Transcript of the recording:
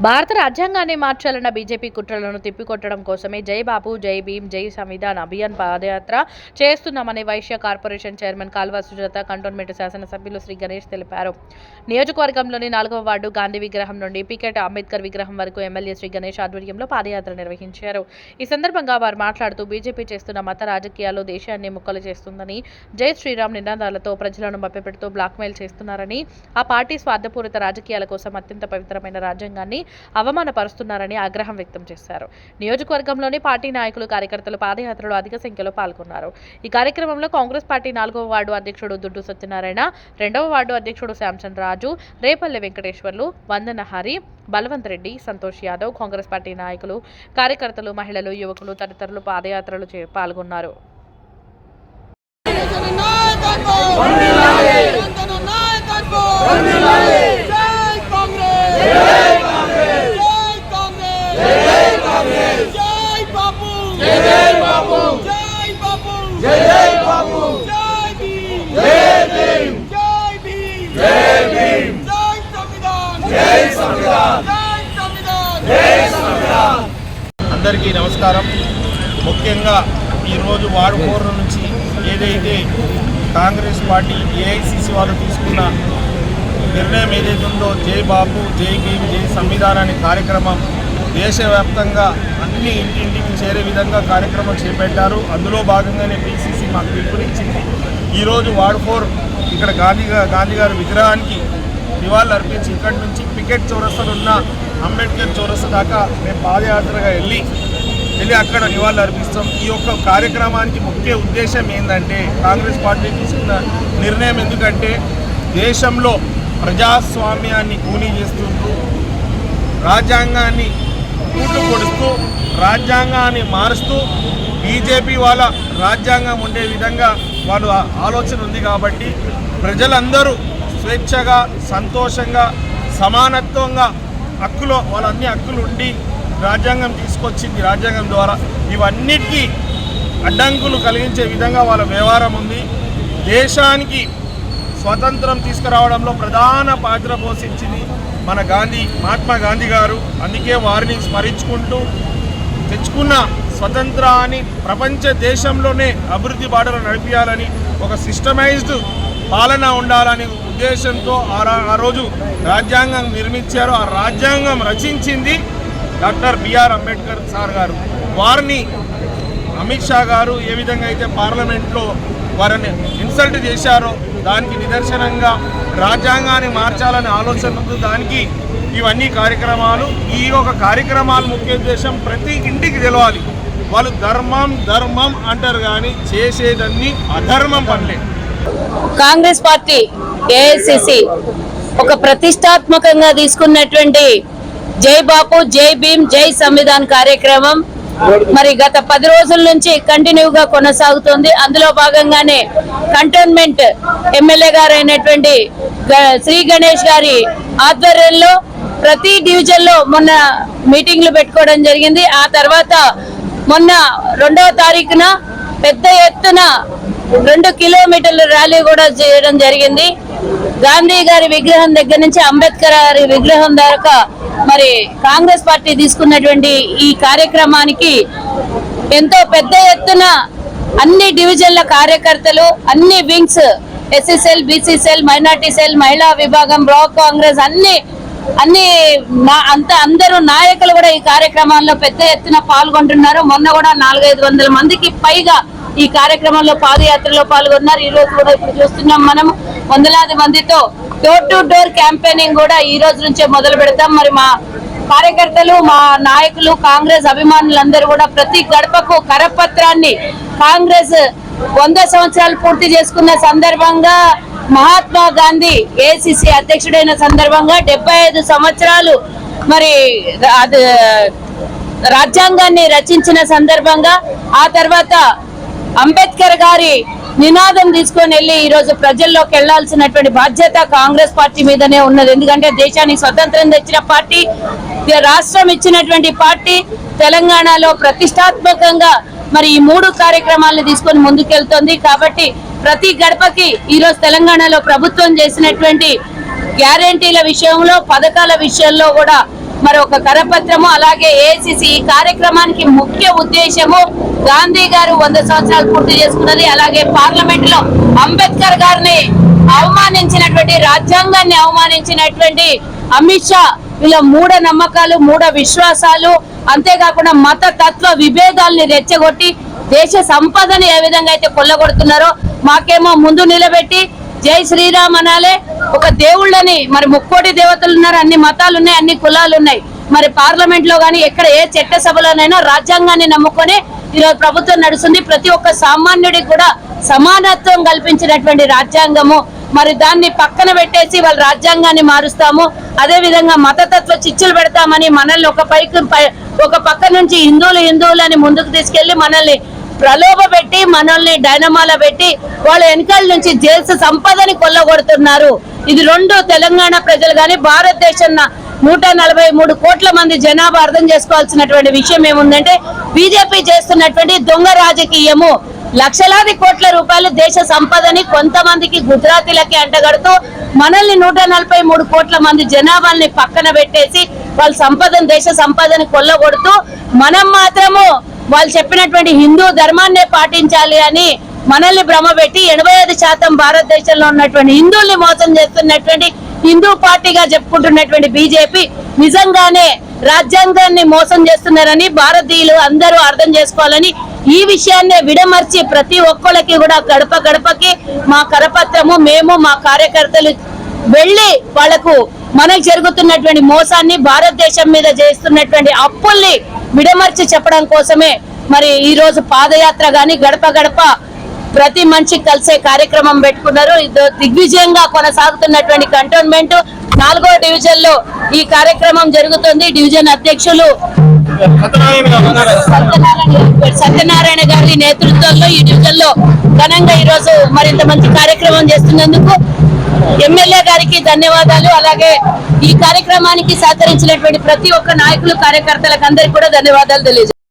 భారత రాజ్యాంగాన్ని మార్చాలన్న బీజేపీ కుట్రలను తిప్పికొట్టడం కోసమే జై బాబు జై భీమ్ జై సంవిధాన్ అభియాన్ పాదయాత్ర చేస్తున్నామని Vaishya corporation chairman Kalva Sujatha cantonment శాసనసభ్యులు శ్రీ గణేష్ తెలిపారు. నియోజకవర్గంలోని నాలుగవ వార్డు గాంధీ విగ్రహం నుండి పికెట్ అంబేద్కర్ విగ్రహం వరకు ఎమ్మెల్యే శ్రీ గణేష్ ఆధ్వర్యంలో పాదయాత్ర నిర్వహించారు. ఈ సందర్భంగా వారు మాట్లాడుతూ బీజేపీ చేస్తున్న మత రాజకీయాలు దేశాన్ని ముక్కలు చేస్తుందని జై శ్రీరామ్ నినాదాలతో ప్రజలను మభ్యపెడుతూ బ్లాక్మెయిల్ చేస్తున్నారని ఆ పార్టీ స్వార్థపూరిత రాజకీయాల కోసం అత్యంత పవిత్రమైన రాజ్యాంగాన్ని అవమానపరుస్తున్నారని ఆగ్రహం వ్యక్తం చేశారు. నియోజకవర్గంలోని పార్టీ నాయకులు కార్యకర్తలు పాదయాత్రలో అధిక సంఖ్యలో పాల్గొన్నారు. ఈ కార్యక్రమంలో కాంగ్రెస్ పార్టీ నాలుగవ వార్డు అధ్యక్షుడు దుడ్డు సత్యనారాయణ రెండవ వార్డు అధ్యక్షుడు శాంసన్ రాజు రేపల్లె వెంకటేశ్వర్లు వందన హరి బలవంత్ రెడ్డి సంతోష్ యాదవ్ కాంగ్రెస్ పార్టీ నాయకులు కార్యకర్తలు మహిళలు యువకులు తదితరులు పాదయాత్రలు చే- పాల్గొన్నారు నాయకత్వం జన నాయకత్వం జై కాంగ్రెస్ జై కాంగ్రెస్ జై కాంగ్రెస్ జై బాపు జై బాపు జై బాపు జై బాపు జై భీమ్ జై భీమ్ జై భీమ్ జై భీమ్ జై సంవిధాన్ జై సంవిధాన్ జై సంవిధాన్ జై సంవిధాన్ అందరికీ నమస్కారం. ముఖ్యంగా ఈరోజు వార్డు ఫోర్ నుంచి ఏదైతే కాంగ్రెస్ పార్టీ ఏఐసిసి వాళ్ళు తీసుకున్న నిర్ణయం ఏదైతే ఉందో జై బాబు జై భీమ్ జై సంవిధాన్ అనే కార్యక్రమం దేశవ్యాప్తంగా అన్ని ఇంటింటికి చేరే విధంగా కార్యక్రమం చేపట్టారు. అందులో భాగంగానే పిసిసి మాకు పిలుపునిచ్చింది. ఈరోజు వార్డు ఫోర్ ఇక్కడ గాంధీ గాంధీగారి గాంధీ గారి విగ్రహానికి నివాళులు అర్పించి ఇక్కడి నుంచి పికెట్ చౌరస్తలు ఉన్న అంబేద్కర్ చౌరస్త దాకా మేము పాదయాత్రగా వెళ్ళి వెళ్ళి అక్కడ నివాళులు అర్పిస్తాం. ఈ యొక్క కార్యక్రమానికి ముఖ్య ఉద్దేశం ఏంటంటే కాంగ్రెస్ పార్టీ తీసుకున్న నిర్ణయం ఎందుకంటే దేశంలో ప్రజాస్వామ్యాన్ని కూలీ చేస్తుంటూ రాజ్యాంగాన్ని కూట్లు కొడుస్తూ రాజ్యాంగాన్ని మారుస్తూ బీజేపీ వాళ్ళ రాజ్యాంగం ఉండే విధంగా వాళ్ళు ఆలోచన ఉంది కాబట్టి ప్రజలందరూ స్వేచ్ఛగా సంతోషంగా సమానత్వంగా హక్కులో వాళ్ళన్ని హక్కులు ఉండి రాజ్యాంగం తీసుకొచ్చింది. రాజ్యాంగం ద్వారా ఇవన్నిటికీ అడ్డంకులు కలిగించే విధంగా వాళ్ళ వ్యవహారం ఉంది. దేశానికి స్వతంత్రం తీసుకురావడంలో ప్రధాన పాత్ర పోషించింది మన గాంధీ మహాత్మా గాంధీ గారు. అందుకే వారిని స్మరించుకుంటూ తెచ్చుకున్న స్వతంత్రాన్ని ప్రపంచ దేశంలోనే అభివృద్ధి బాటలు నడిపించాలని ఒక సిస్టమైజ్డ్ పాలన ఉండాలని ఉద్దేశంతో ఆ రోజు రాజ్యాంగం నిర్మించారు. ఆ రాజ్యాంగం రచించింది doctor BR Ambedkar sir garu. వారిని అమిత్ షా గారు ఏ విధంగా అయితే పార్లమెంట్లో వారిని ఇన్సల్ట్ చేశారో దానికి నిదర్శనంగా రాజ్యాంగాన్ని మార్చాలనే ఆలోచన దానికి ఇవన్నీ కార్యక్రమాలు. ఈ ఒక కార్యక్రమాల ముఖ్య ఉద్దేశం ప్రతి ఇంటికి తెలవాలి. వాళ్ళు ధర్మం ధర్మం అంటారు కానీ చేసేదన్నీ అధర్మం పనిలే. కాంగ్రెస్ పార్టీ ఏఐసిసి ఒక ప్రతిష్టాత్మకంగా తీసుకున్నటువంటి జై బాపు జై భీమ్ జై సంవిధాన్ కార్యక్రమం. మరి గత పది రోజుల నుంచి కంటిన్యూగా కొనసాగుతుంది. అందులో భాగంగానే కంటోన్మెంట్ ఎమ్మెల్యే గారు అయినటువంటి శ్రీ గణేష్ గారి ఆధ్వర్యంలో ప్రతి డివిజన్లో మొన్న మీటింగ్లు పెట్టుకోవడం జరిగింది. ఆ తర్వాత మొన్న రెండవ తారీఖున పెద్ద ఎత్తున రెండు కిలోమీటర్ల ర్యాలీ కూడా చేయడం జరిగింది. గాంధీ గారి విగ్రహం దగ్గర నుంచి అంబేద్కర్ గారి విగ్రహం దాకా మరి కాంగ్రెస్ పార్టీ తీసుకున్నటువంటి ఈ కార్యక్రమానికి ఎంతో పెద్ద ఎత్తున అన్ని డివిజన్ల కార్యకర్తలు అన్ని wings SC cell BC cell minority cell మహిళా విభాగం బ్లాక్ కాంగ్రెస్ అన్ని అన్ని అంత అందరూ నాయకులు కూడా ఈ కార్యక్రమాల్లో పెద్ద ఎత్తున పాల్గొంటున్నారు. మొన్న కూడా నాలుగైదు వందల మందికి పైగా ఈ కార్యక్రమంలో పాదయాత్రలో పాల్గొన్నారు. ఈ రోజు కూడా ఇప్పుడు చూస్తున్నాం మనం. వందలాది మందితో డోర్ టు డోర్ క్యాంపెయినింగ్ కూడా ఈ రోజు నుంచే మొదలు పెడతాం. మరి మా కార్యకర్తలు మా నాయకులు కాంగ్రెస్ అభిమానులందరూ కూడా ప్రతి గడపకు కరపత్రాన్ని కాంగ్రెస్ వంద సంవత్సరాలు పూర్తి చేసుకున్న సందర్భంగా మహాత్మా గాంధీ ఏసీసీ అధ్యక్షుడైన సందర్భంగా డెబ్బై ఐదు సంవత్సరాలు మరి అది రాజ్యాంగాన్ని రచించిన సందర్భంగా ఆ తర్వాత అంబేద్కర్ గారి నినాదం తీసుకొని వెళ్ళి ఈ రోజు ప్రజల్లోకి వెళ్ళాల్సినటువంటి బాధ్యత కాంగ్రెస్ పార్టీ మీదనే ఉన్నది. ఎందుకంటే దేశానికి స్వతంత్రం తెచ్చిన పార్టీ రాష్ట్రం ఇచ్చినటువంటి పార్టీ తెలంగాణలో ప్రతిష్టాత్మకంగా మరి ఈ మూడు కార్యక్రమాలను తీసుకొని ముందుకెళ్తోంది. కాబట్టి ప్రతి గడపకి ఈరోజు తెలంగాణలో ప్రభుత్వం చేసినటువంటి గ్యారంటీల విషయంలో పథకాల విషయంలో కూడా మరి ఒక కరపత్రము అలాగే ఏసీసీ ఈ కార్యక్రమానికి ముఖ్య ఉద్దేశము గాంధీ గారు వంద సంవత్సరాలు పూర్తి చేసుకున్నది. అలాగే పార్లమెంట్లో అంబేద్కర్ గారిని అవమానించినటువంటి రాజ్యాంగాన్ని అవమానించినటువంటి అమిత్ షా వీళ్ళ మూఢ నమ్మకాలు మూఢ విశ్వాసాలు అంతేకాకుండా మత తత్వ విభేదాల్ని రెచ్చగొట్టి దేశ సంపదని ఏ విధంగా అయితే కొల్లగొడుతున్నారో మాకేమో ముందు నిలబెట్టి జై శ్రీరామ్ అనాలే. ఒక దేవుళ్ళని మరి ముక్కోటి దేవతలు ఉన్నారు. అన్ని మతాలు ఉన్నాయి అన్ని కులాలు ఉన్నాయి మరి పార్లమెంట్లో గాని ఎక్కడ ఏ చట్ట సభలోనైనా రాజ్యాంగాన్ని నమ్ముకొని ఈరోజు ప్రభుత్వం నడుస్తుంది. ప్రతి ఒక్క సామాన్యుడికి కూడా సమానత్వం కల్పించినటువంటి రాజ్యాంగము. మరి దాన్ని పక్కన పెట్టేసి వాళ్ళ రాజ్యాంగాన్ని మారుస్తాము. అదే విధంగా మతతత్వ చిచ్చులు పెడతామని మనల్ని ఒక పైకి పై- ఒక పక్క నుంచి హిందువులు హిందువులని ముందుకు తీసుకెళ్ళి మనల్ని ప్రలోభ పెట్టి మనల్ని డైనమాల పెట్టి వాళ్ళ వెనకాల నుంచి జైల్స్ సంపదని కొల్లగొడుతున్నారు. ఇది రెండు తెలంగాణ ప్రజలు కానీ భారతదేశం నూట నలభై మూడు కోట్ల మంది జనాభా అర్థం చేసుకోవాల్సినటువంటి విషయం ఏముందంటే బీజేపీ చేస్తున్నటువంటి దొంగ రాజకీయము. లక్షలాది కోట్ల రూపాయలు దేశ సంపదని కొంతమందికి గుజరాతీలకి అంటగడుతూ మనల్ని నూట నలభై మూడు కోట్ల మంది జనాభాల్ని పక్కన పెట్టేసి వాళ్ళ సంపదను దేశ సంపదని కొల్లగొడుతూ మనం మాత్రము వాళ్ళు చెప్పినటువంటి హిందూ ధర్మాన్నే పాటించాలి అని మనల్ని భ్రమపెట్టి ఎనభై ఐదు శాతం భారతదేశంలో ఉన్నటువంటి హిందువుల్ని మోసం చేస్తున్నటువంటి హిందూ పార్టీగా చెప్పుకుంటున్నటువంటి బీజేపీ నిజంగానే రాజ్యాంగాన్ని మోసం చేస్తున్నారని భారతీయులు అందరూ అర్థం చేసుకోవాలని ఈ విషయాన్నే విడమర్చి ప్రతి ఒక్కరికి కూడా గడప గడపకి మా కరపత్రము మేము మా కార్యకర్తలు వెళ్ళి వాళ్ళకు మనకు జరుగుతున్నటువంటి మోసాన్ని భారతదేశం మీద చేస్తున్నటువంటి అప్పుల్ని విడమర్చి చెప్పడం కోసమే మరి ఈ రోజు పాదయాత్ర గాని గడప గడప ప్రతి మనిషి కలిసే కార్యక్రమం పెట్టుకున్నారు. ఇది దిగ్విజయంగా కొనసాగుతున్నటువంటి కంటోన్మెంట్ నాలుగో డివిజన్లో ఈ కార్యక్రమం జరుగుతుంది. డివిజన్ అధ్యక్షులు సత్యనారాయణ సత్యనారాయణ గారి నేతృత్వంలో ఈ డివిజన్లో ఘనంగా ఈ రోజు మరింత మంచి కార్యక్రమం చేస్తున్నందుకు ఎమ్మెల్యే గారికి ధన్యవాదాలు. అలాగే ఈ కార్యక్రమానికి సహకరించినటువంటి ప్రతి ఒక్క నాయకులు కార్యకర్తలకు అందరికీ కూడా ధన్యవాదాలు తెలియజేస్తారు